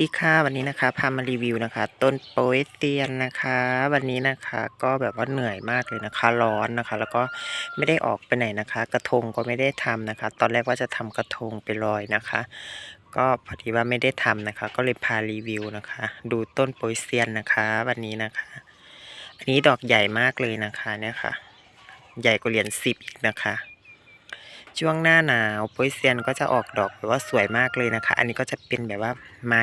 ดีค่ะวันนี้นะคะพามารีวิวนะคะ ต้นโป๊ยเซียนนะคะ วันนี้นะคะก็แบบว่าเหนื่อยมากเลยนะคะ ร้อนนะคะ แล้วก็ไม่ได้ออกไปไหนนะคะ กระทงก็ไม่ได้ทำนะคะ ตอนแรกว่าจะทำกระทงไปลอยนะคะ ก็พอดีว่าไม่ได้ทำนะคะ ก็เลยพารีวิวนะคะ ดูต้นโป๊ยเซียนนะคะ วันนี้นะคะ อันนี้ดอกใหญ่มากเลยนะคะเนี่ยค่ะ ใหญ่กว่าเหรียญสิบอีกนะคะ ช่วงหน้าหนาวโป๊ยเซียนก็จะออกดอกแบบว่าสวยมากเลยนะคะ อันนี้ก็จะเป็นแบบว่าไม้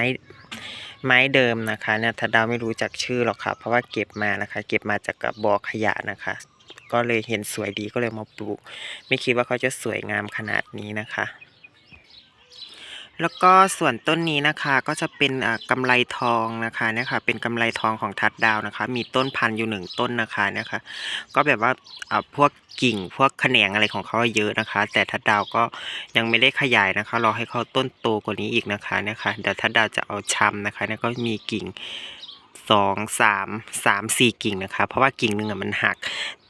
ไม้เดิมนะคะเนี่ยถ้าดาวไม่รู้จักชื่อหรอกค่ะ เพราะว่าเก็บมานะคะ เก็บมาจากกระบ่อขยะนะคะ ก็เลยเห็นสวยดีก็เลยมาปลูก ไม่คิดว่าเขาจะสวยงามขนาดนี้นะคะ แล้วก็ส่วนต้นนี้นะคะก็จะเป็นอ่ากำไรทองนะคะเนี่ยค่ะเป็นกำไรทองของทัดดาวนะคะ มีต้นพันธุ์อยู่หนึ่งต้นนะคะเนี่ยค่ะก็แบบว่าอ่าพวกกิ่งพวกแขนงอะไรของเขาเยอะนะคะ แต่ทัดดาวก็ยังไม่ได้ขยายนะคะรอให้เขาต้นโตกว่านี้อีกนะคะเนี่ยค่ะเดี๋ยวทัดดาวจะเอาชำนะคะเนี่ยก็มีกิ่งสองสามสามสี่กิ่งนะคะ เพราะว่ากิ่งหนึ่งอะมันหัก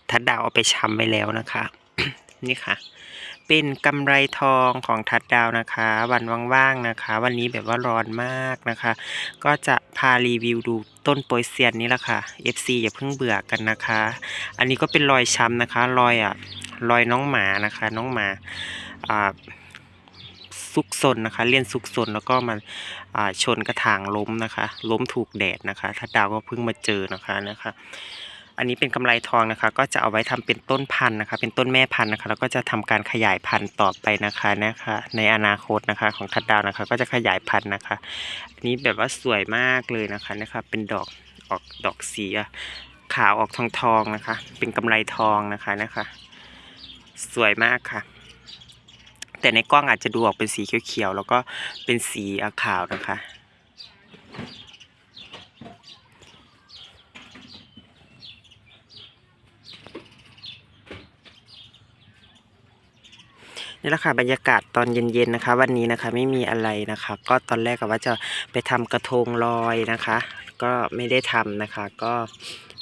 ทัดดาวเอาไปชำไปแล้วนะคะ นี่ค่ะ เป็นกำไรทองของทัดดาวนะคะ วันว่างๆนะคะ วันนี้แบบว่าร้อนมากนะคะ ก็จะพารีวิวดูต้นโปยเซียนนี่แหละค่ะ FC อย่าเพิ่งเบื่อกันนะคะ อันนี้ก็เป็นรอยช้ำนะคะ รอยอะรอยน้องหมานะคะ น้องหมาอ่าซุกซนนะคะเลี่ยนซุกซนแล้วก็มาอ่าชนกระถางล้มนะคะ ล้มถูกแดดนะคะถ้าดาวก็เพิ่งมาเจอนะคะนะคะ อันนี้เป็นกำไรทองนะคะ ก็จะเอาไว้ทำเป็นต้นพันธุ์นะคะ เป็นต้นแม่พันธุ์นะคะ แล้วก็จะทำการขยายพันธุ์ต่อไปนะคะนะคะ ในอนาคตนะคะของทัดดาวนะคะ ก็จะขยายพันธุ์นะคะอันนี้แบบว่าสวยมากเลยนะคะนะคะ เป็นดอกออกดอกสีขาวออกทองทองนะคะ เป็นกำไรทองนะคะนะคะ สวยมากค่ะ แต่ในกล้องอาจจะดูออกเป็นสีเขียวๆแล้วก็เป็นสีขาวนะคะ นี่แหละค่ะบรรยากาศตอนเย็นๆนะคะ วันนี้นะคะไม่มีอะไรนะคะ ก็ตอนแรกก็ว่าจะไปทำกระทงลอยนะคะ ก็ไม่ได้ทำนะคะ ก็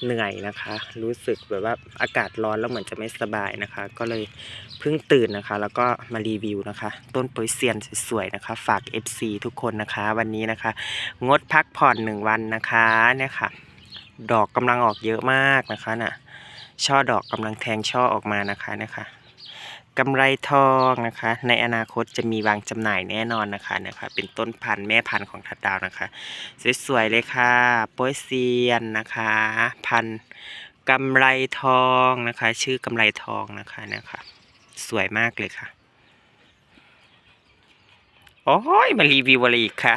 เหนื่อยนะคะ รู้สึกแบบว่าอากาศร้อนแล้วเหมือนจะไม่สบายนะคะ ก็เลยเพิ่งตื่นนะคะ แล้วก็มารีวิวนะคะ ต้นโปยเซียนสวยๆนะคะ ฝาก FC ทุกคนนะคะ วันนี้นะคะ งดพักผ่อนหนึ่งวันนะคะเนี่ยค่ะ ดอกกำลังออกเยอะมากนะคะน่ะช่อดอกกำลังแทงช่อออกมานะคะเนะคะ กำไรทองนะคะ ในอนาคตจะมีวางจำหน่ายแน่นอนนะคะนะคะ เป็นต้นพันธุ์แม่พันธุ์ของทัดดาวนะคะ สวยๆเลยค่ะโป้ยเซียนนะคะ พันธุ์กำไรทองนะคะ ชื่อกำไรทองนะคะนะคะ สวยมากเลยค่ะ โอ้ยมารีวิวอะไรอีกค่ะ